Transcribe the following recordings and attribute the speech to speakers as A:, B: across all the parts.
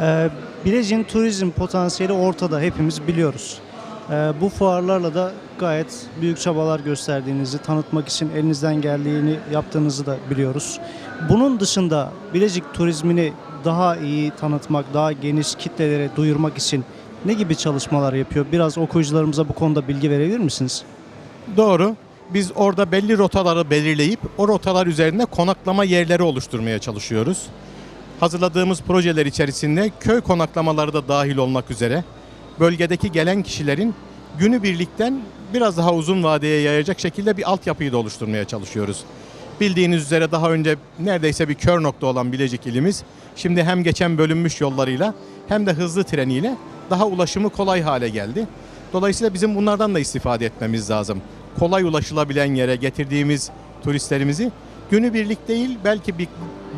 A: Ee, Bilecik'in turizm potansiyeli ortada hepimiz biliyoruz. Ee, bu fuarlarla da gayet büyük çabalar gösterdiğinizi, tanıtmak için elinizden geldiğini yaptığınızı da biliyoruz. Bunun dışında Bilecik turizmini daha iyi tanıtmak, daha geniş kitlelere duyurmak için ne gibi çalışmalar yapıyor? Biraz okuyucularımıza bu konuda bilgi verebilir misiniz?
B: Doğru. Biz orada belli rotaları belirleyip o rotalar üzerinde konaklama yerleri oluşturmaya çalışıyoruz. Hazırladığımız projeler içerisinde köy konaklamaları da dahil olmak üzere bölgedeki gelen kişilerin günübirlikten biraz daha uzun vadeye yayacak şekilde bir altyapıyı da oluşturmaya çalışıyoruz. Bildiğiniz üzere daha önce neredeyse bir kör nokta olan Bilecik ilimiz şimdi hem geçen bölünmüş yollarıyla hem de hızlı treniyle daha ulaşımı kolay hale geldi. Dolayısıyla bizim bunlardan da istifade etmemiz lazım. Kolay ulaşılabilen yere getirdiğimiz turistlerimizi günübirlik değil belki bir,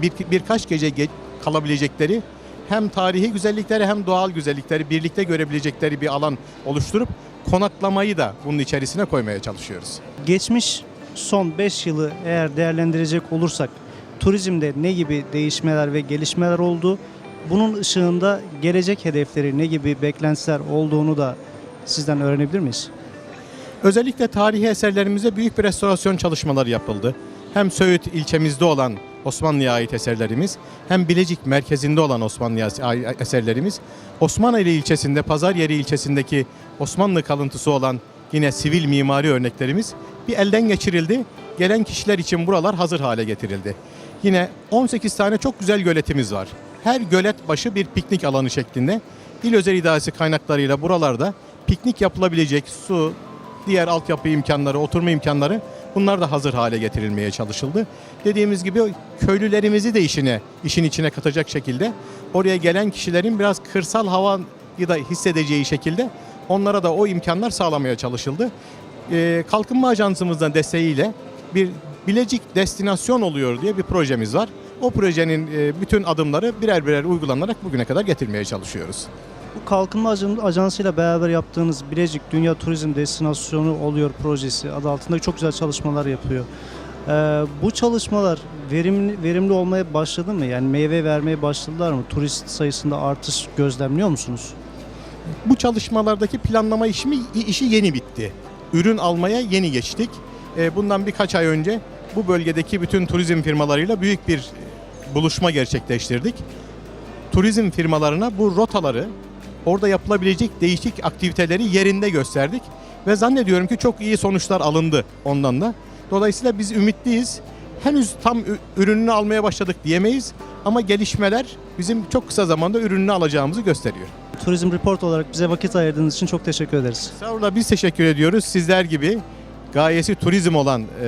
B: bir birkaç gece ge- kalabilecekleri hem tarihi güzellikleri hem doğal güzellikleri birlikte görebilecekleri bir alan oluşturup konaklamayı da bunun içerisine koymaya çalışıyoruz.
A: Geçmiş son 5 yılı eğer değerlendirecek olursak turizmde ne gibi değişmeler ve gelişmeler oldu? Bunun ışığında gelecek hedefleri ne gibi beklentiler olduğunu da sizden öğrenebilir miyiz?
B: Özellikle tarihi eserlerimize büyük bir restorasyon çalışmaları yapıldı. Hem Söğüt ilçemizde olan Osmanlı'ya ait eserlerimiz, hem Bilecik merkezinde olan Osmanlı'ya ait eserlerimiz, Osmanlı ilçesinde, Pazaryeri ilçesindeki Osmanlı kalıntısı olan yine sivil mimari örneklerimiz bir elden geçirildi. Gelen kişiler için buralar hazır hale getirildi. Yine 18 tane çok güzel göletimiz var. Her gölet başı bir piknik alanı şeklinde İl Özel İdaresi kaynaklarıyla buralarda piknik yapılabilecek su, diğer altyapı imkanları, oturma imkanları bunlar da hazır hale getirilmeye çalışıldı. Dediğimiz gibi köylülerimizi de işine, işin içine katacak şekilde oraya gelen kişilerin biraz kırsal havayı da hissedeceği şekilde onlara da o imkanlar sağlamaya çalışıldı. Ee, Kalkınma Ajansımızın desteğiyle bir Bilecik destinasyon oluyor diye bir projemiz var. O projenin e, bütün adımları birer birer uygulanarak bugüne kadar getirmeye çalışıyoruz.
A: Bu Kalkınma Ajan- Ajansı ile beraber yaptığınız Bilecik Dünya Turizm Destinasyonu oluyor projesi adı altında çok güzel çalışmalar yapıyor. Ee, bu çalışmalar verimli verimli olmaya başladı mı? Yani meyve vermeye başladılar mı? Turist sayısında artış gözlemliyor musunuz?
B: Bu çalışmalardaki planlama işi, işi yeni bitti. Ürün almaya yeni geçtik. E, Bundan birkaç ay önce bu bölgedeki bütün turizm firmalarıyla büyük bir buluşma gerçekleştirdik. Turizm firmalarına bu rotaları, orada yapılabilecek değişik aktiviteleri yerinde gösterdik. Ve zannediyorum ki çok iyi sonuçlar alındı ondan da. Dolayısıyla biz ümitliyiz. Henüz tam ürününü almaya başladık diyemeyiz. Ama gelişmeler bizim çok kısa zamanda ürününü alacağımızı gösteriyor.
A: Turizm Report olarak bize vakit ayırdığınız için çok teşekkür ederiz.
B: Sağ olun, biz teşekkür ediyoruz. Sizler gibi gayesi turizm olan e,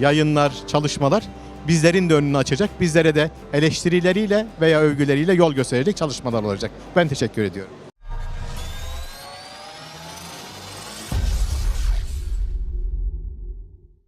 B: yayınlar, çalışmalar bizlerin de önünü açacak. Bizlere de eleştirileriyle veya övgüleriyle yol gösterecek çalışmalar olacak. Ben teşekkür ediyorum.